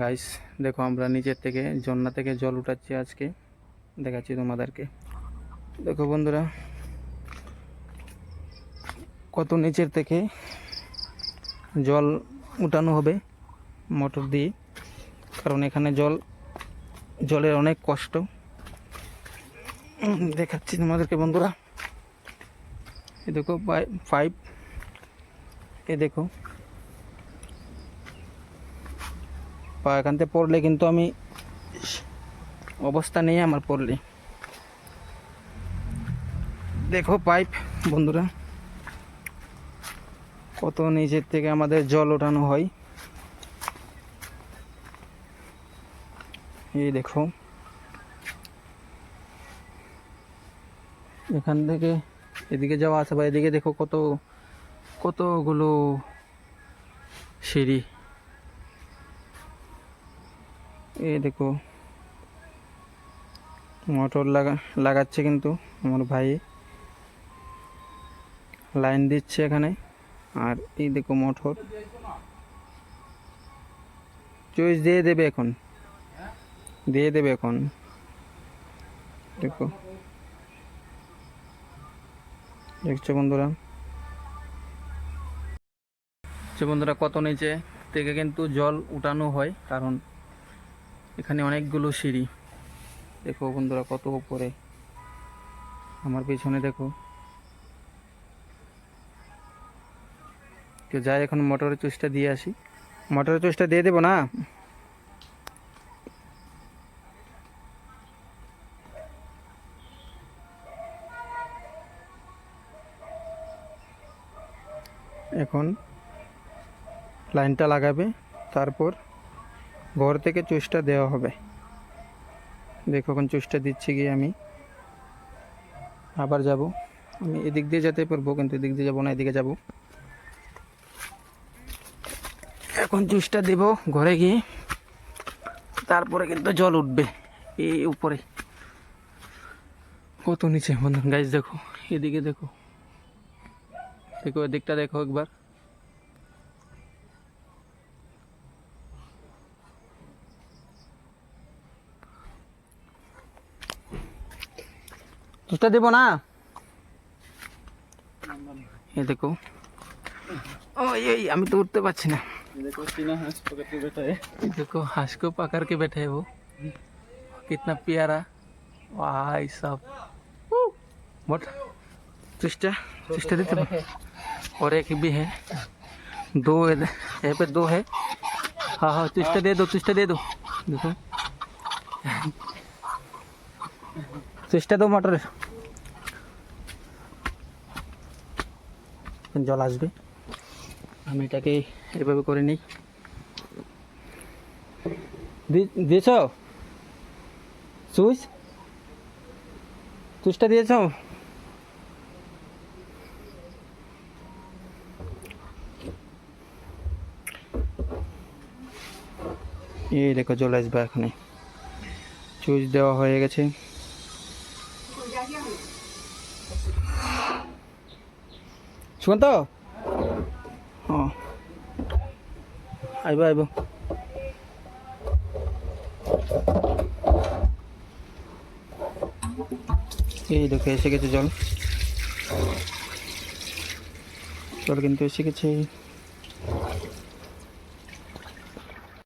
Guys দেখো আমরা নিচের থেকে ঝর্ণা থেকে জল উঠাচ্ছি আজকে। দেখাচ্ছি তোমাদেরকে। দেখো বন্ধুরা, কত নিচের থেকে জল উঠানো হবে মোটর দিয়ে, কারণ এখানে জল, জলের অনেক কষ্ট। দেখাচ্ছি তোমাদেরকে বন্ধুরা। এ দেখো পাইপ এ দেখো। পা এখান থেকে পড়লে কিন্তু আমি অবস্থা নেই আমার পড়লে। দেখো পাইপ, বন্ধুরা। কত নিচের থেকে আমাদের জল ওঠানো হয়। এই দেখো। এখান থেকে এদিকে যাওয়া আছে, বা এদিকে দেখো কত, কতগুলো সিঁড়ি। এই দেখো, মোটর লাগা, লাগাচ্ছে কিন্তু আমার ভাই। লাইন দিচ্ছে এখানে, আর এই দেখো মোটর। চয়েস দিয়ে দেবে এখন, দিয়ে দেবে এখন। দেখো। দেখছ বন্ধুরা? বন্ধুরা কত নিচে থেকে কিন্তু জল উঠানো হয়, কারণ এখানে অনেকগুলো সিঁড়ি। দেখো বন্ধুরা কত উপরে। আমার পিছনে দেখো। তো যাই, এখন মোটরের চুষটা দিয়ে আসি। মোটরের চুষটা দিয়ে দেবো না? এখন লাইনটা লাগাবে, তারপর ঘর থেকে চুষটা দেওয়া হবে। দেখো এখন চুষটা দিচ্ছি গিয়ে আমি। আবার যাব। আমি এদিক দিয়ে যেতে পারব, কিন্তু এদিক দিয়ে যাব না, এদিকে যাব। এখন জুসটা দেব ঘরে গিয়ে। তারপরে কিন্তু জল উঠবে এই উপরে। কত নিচে বন্ধন গাইজ দেখো, এদিকে দেখো। দেখো, এদিকটা দেখো একবার। জুসটা দেবো না এ দেখো ওই এই আমি তো উঠতে পারছি না देखो सीना हाथ पकड़ के बैठा है ये देखो हंस को पकड़ के बैठे है वो कितना प्यारा भाई साहब बट चुस्टा चुस्टा देते हो? और एक भी है दो है यहाँ पे दो है हाँ हाँ चुस्टा दे दो चुस्टा दे दो देखो चुस्टा दो मटर জল আসবে। আমি এটাকে এভাবে করে নিই। দিয়েছ? সুইচ সুইচটা দিয়েছ? এই দেখো জল আসবে এখানে। সুইচ দেওয়া হয়ে গেছে। সুকান্ত ও। আইব আইব। এই দেখো এসে গেছে জল। জল কিন্তু এসে গেছে।